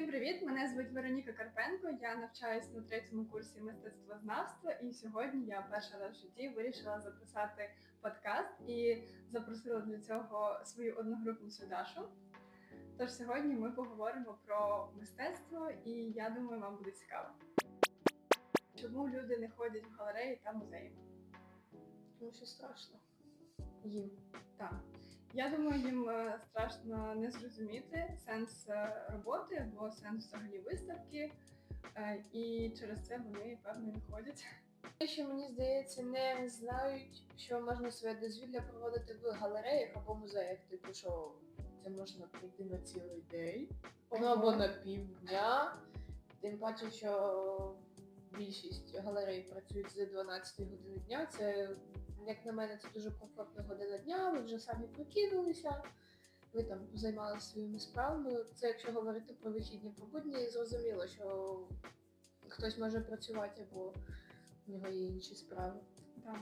Всім привіт! Мене звуть Вероніка Карпенко. Я навчаюсь на третьому курсі мистецтвознавства, і сьогодні я перший раз в житті вирішила записати подкаст і запросила для цього свою одногрупницю Дашу. Тож сьогодні ми поговоримо про мистецтво, і я думаю, вам буде цікаво. Чому люди не ходять в галереї та музеї? Тому що страшно. Їм. Так. Я думаю, їм е, страшно не зрозуміти сенс е, роботи або сенс взагалі виставки, е, і через це вони певно не ходять. Те, що мені здається, не знають, що можна своє дозвілля проводити в галереях або музеях. Типу, що це можна прийти на цілий день, ну або на півдня. Тим паче, що більшість галерей працюють з 12 години дня. Це, як на мене, це дуже комфортна година дня. Ви вже самі прокинулися. Ви там займалися своїми справами. Це якщо говорити про вихідні про будні, зрозуміло, що хтось може працювати або в нього є інші справи. Так.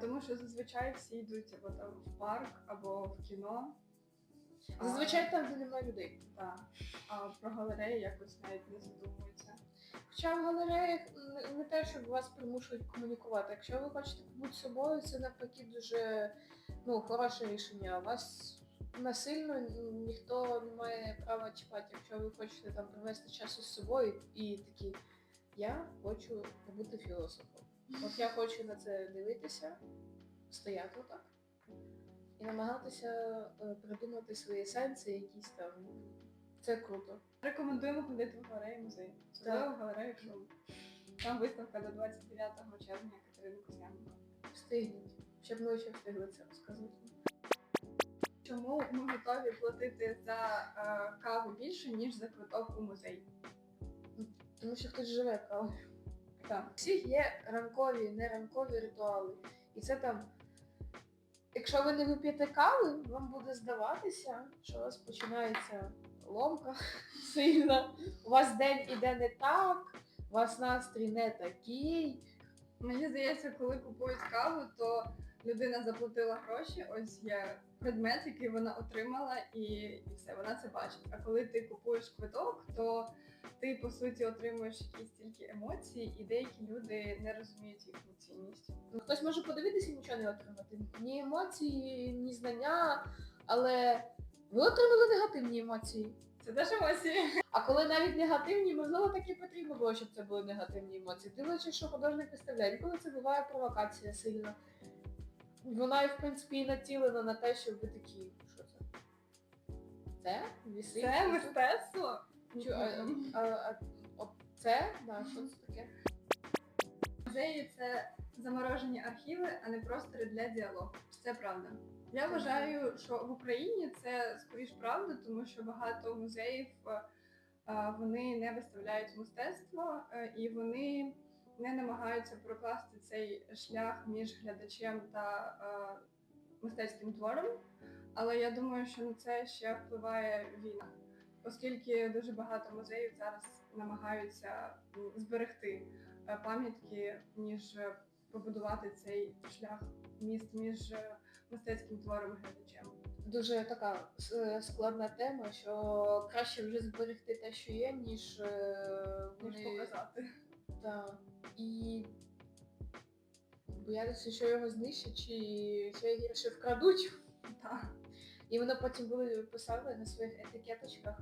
Тому що зазвичай всі йдуть або там в парк, або в кіно. А, Зазвичай там, де немає людей. так. А про галереї якось навіть не задумуються. Хоча в галереях не, те, щоб вас примушують комунікувати. Якщо ви хочете побути собою, це навпаки дуже ну, хороше рішення. Вас насильно ніхто не має права чіпати, якщо ви хочете там провести час із собою і такі, я хочу побути філософом. От я хочу на це дивитися, стояти так і намагатися е, придумати свої сенси, якісь там. Це круто. Рекомендуємо ходити в галереї музеї. Особливо в галерею Шум. Там виставка до 29 червня Катерини Кузьменко. Встигніть, щоб ми ще встигли це розказати. Чому ми готові платити за е, каву більше, ніж за квиток у музей? Тому що хтось живе кавою. Так. У всіх є ранкові, не ранкові ритуали. І це там. Якщо ви не вип'єте кави, вам буде здаватися, що у вас починається ломка сильна. У вас день іде не так, у вас настрій не такий. Мені здається, коли купують каву, то людина заплатила гроші, ось є предмет, який вона отримала, і, і все, вона це бачить. А коли ти купуєш квиток, то ти по суті отримуєш якісь тільки емоції, і деякі люди не розуміють їхню цінність. Ну, хтось може подивитися і нічого не отримати. Ні емоції, ні знання, але ви отримали негативні емоції. Це теж емоції. А коли навіть негативні, можливо, так і потрібно було, щоб це були негативні емоції. Дивлячись, що художник виставляє. Коли це буває провокація сильна. Вона, в принципі, і націлена на те, щоб ви такі, що це? Це? Вісить? Це мистецтво. Чу- а, а, а, от це? Да, що це таке? Музеї це заморожені архіви, а не простори для діалогу. Це правда. Я вважаю, що в Україні це скоріш правда, тому що багато музеїв е, е, вони не виставляють мистецтво е, і вони не намагаються прокласти цей шлях між глядачем та е, мистецьким твором. Але я думаю, що на це ще впливає війна, оскільки дуже багато музеїв зараз намагаються зберегти е, пам'ятки, ніж е, побудувати цей шлях міст між е, мистецьким твором і глядачем. Дуже така складна тема, що краще вже зберегти те, що є, ніж, Ніж вони- показати. Да. І боятися, що його знищать, чи ще гірше вкрадуть. Так. І воно потім були писали на своїх етикеточках,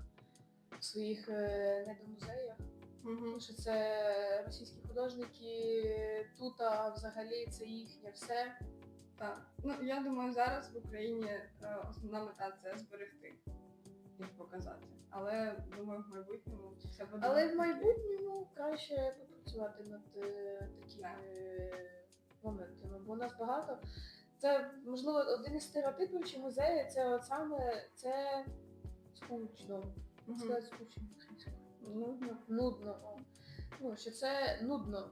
в своїх е, недомузеях. Тому що це російські художники, тут а взагалі це їхнє все. Так. Ну я думаю, зараз в Україні е, основна мета це зберегти і показати. Але думаю, в майбутньому все буде. Але в майбутньому краще попрацювати над е, такими е, моментами, бо у нас багато. Це можливо один із стереотипів чи музеї, це от саме це скучно. Мгм. Сказати скучно українською. Нудно. Нудно. о. Ну, що це нудно.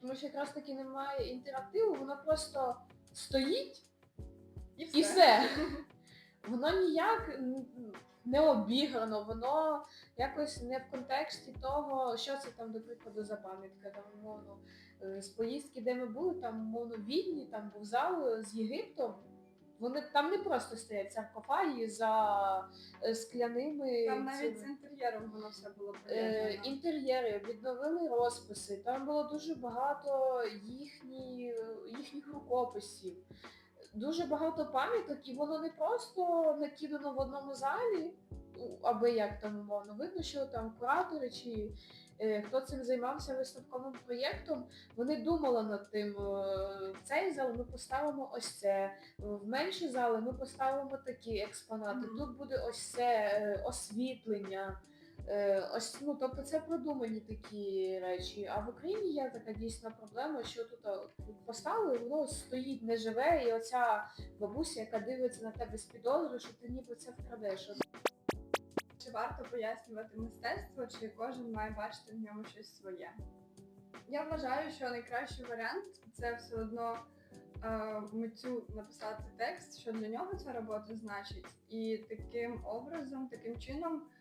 Тому що якраз таки немає інтерактиву, воно просто стоїть І і все. Воно ніяк не обіграно, воно якось не в контексті того, що це там, до прикладу, за пам'ятка. Там, умовно, е, з поїздки, де ми були, там, умовно, Відні, там був зал з Єгиптом. Вони там не просто стоять саркофаги за е, скляними Там навіть з інтер'єром воно все було е, інтер'єри, відновили розписи. Там було дуже багато їхні, їхніх рукописів. Дуже багато пам'яток, і воно не просто накидано в одному залі, аби як там умовно. Видно, що там куратори чи е, хто цим займався виставковим проєктом, вони думали над тим. е, В цей зал ми поставимо ось це, в менші зали ми поставимо такі експонати. Тут буде ось це е, освітлення. Е, Ось, ну, тобто це продумані такі речі. А в Україні є така дійсна проблема, що тут поставили, воно стоїть неживе, і оця бабуся, яка дивиться на тебе з підозри, що ти ніби це вкрадеш. Чи варто пояснювати мистецтво, чи кожен має бачити в ньому щось своє? Я вважаю, що найкращий варіант це все одно е, митцю написати текст, що для нього ця робота значить, і таким образом, таким чином е,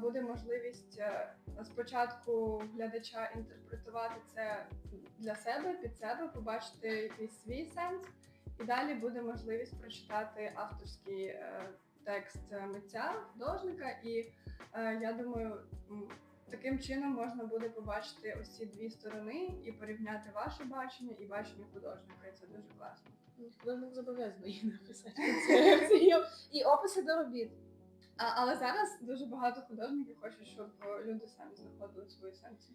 буде можливість е, спочатку глядача інтерпретувати це для себе, під себе, побачити якийсь свій сенс, і далі буде можливість прочитати авторський е, текст е, митця, художника, і е, я думаю, таким чином можна буде побачити ось ці дві сторони і порівняти ваше бачення і бачення художника. І це дуже класно. художник зобов'язаний написати і описи до робіт. А, але зараз дуже багато художників хочуть, щоб люди самі знаходили свої сенси.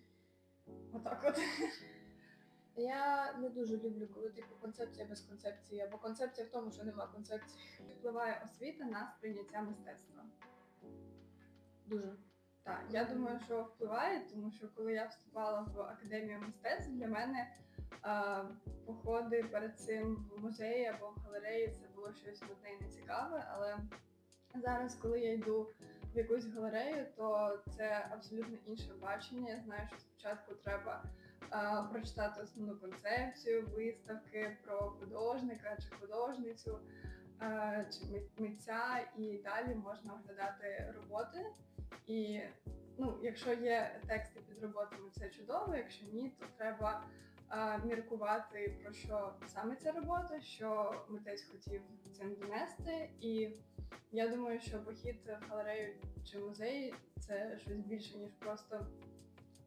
Отак от. Я не дуже люблю, коли типу концепція без концепції, або концепція в тому, що нема концепції. Впливає освіта на сприйняття мистецтва. Дуже. Так, я думаю, що впливає, тому що коли я вступала в академію мистецтв, для мене е, походи перед цим в музеї або в галереї це було щось нудне і нецікаве. Але зараз, коли я йду в якусь галерею, то це абсолютно інше бачення. Я знаю, що спочатку треба е, прочитати основну концепцію виставки про художника чи художницю. е, Чи митця, і далі можна оглядати роботи. І ну, якщо є тексти під роботами, це чудово. Якщо ні, то треба а, міркувати про що саме ця робота, що митець хотів цим донести. І я думаю, що похід в галерею чи музей це щось більше, ніж просто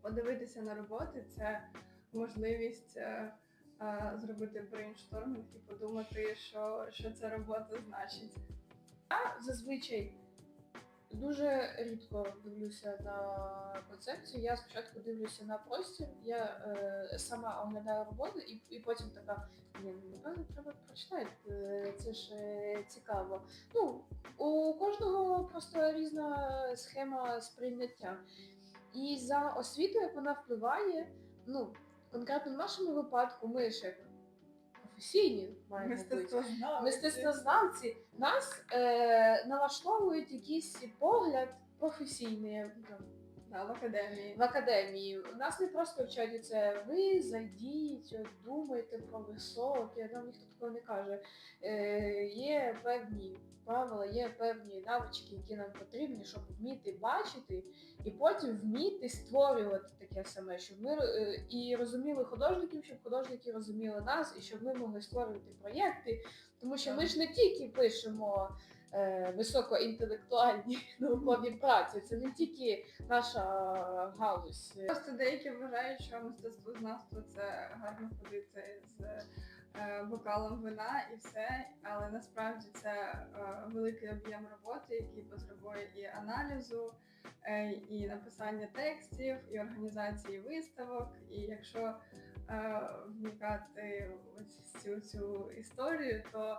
подивитися на роботи. Це можливість е, е, зробити брейнштормінг і подумати, що, що ця робота значить. зазвичай дуже рідко дивлюся на концепцію. Я спочатку дивлюся на простір, я е, сама оглядаю роботу і, і потім така, ні, ну, напевно, треба прочитати. е, Це ж е, цікаво. Ну, у кожного просто різна схема сприйняття. І за освіту, як вона впливає, ну, конкретно в нашому випадку, ми як професійні маємо бути Мистецтвознавці. нас е, налаштовують якийсь погляд професійний Да, в академії. в академії. Нас не просто вчать це ви зайдіть, от, думайте про високе, нам ніхто такого не каже. Е, є певні правила, є певні навички, які нам потрібні, щоб вміти бачити, і потім вміти створювати таке саме, щоб ми е, і розуміли художників, щоб художники розуміли нас, і щоб ми могли створювати проєкти. Тому що ми ж не тільки пишемо високоінтелектуальні наукові праці, це не тільки наша галузь. Просто деякі вважають, що мистецтвознавство це гарно ходити з е, бокалом вина і все, але насправді це е, великий об'єм роботи, який потребує і аналізу, е, і написання текстів, і організації виставок. І якщо е, вникати в цю, цю історію, то е,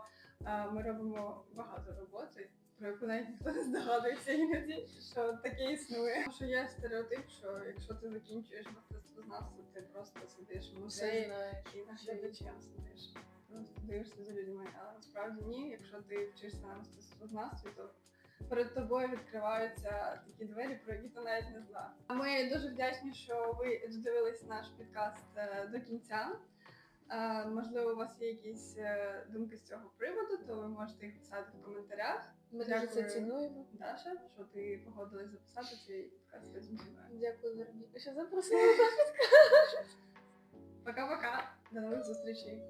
ми робимо багато роботи. Про яку навіть ніхто не здогадується іноді, що таке існує. Тому що є стереотип, що якщо ти закінчуєш мистецтвознавство, ти просто сидиш в музеї і наглядачем сидиш. Просто дивишся за людьми. Але насправді ні, якщо ти вчишся на мистецтвознавстві, то перед тобою відкриваються такі двері, про які ти навіть не знав. Ми дуже вдячні, що ви додивились наш підкаст е, до кінця. Е, Можливо, у вас є якісь е, думки з цього приводу, то ви можете їх писати в коментарях. Ми дуже це Дякую. цінуємо. Даша, що ти погодилась записати цей подкаст зі мною. Дякую, Вероніка, що запросила. Пока-пока. До нових зустрічей.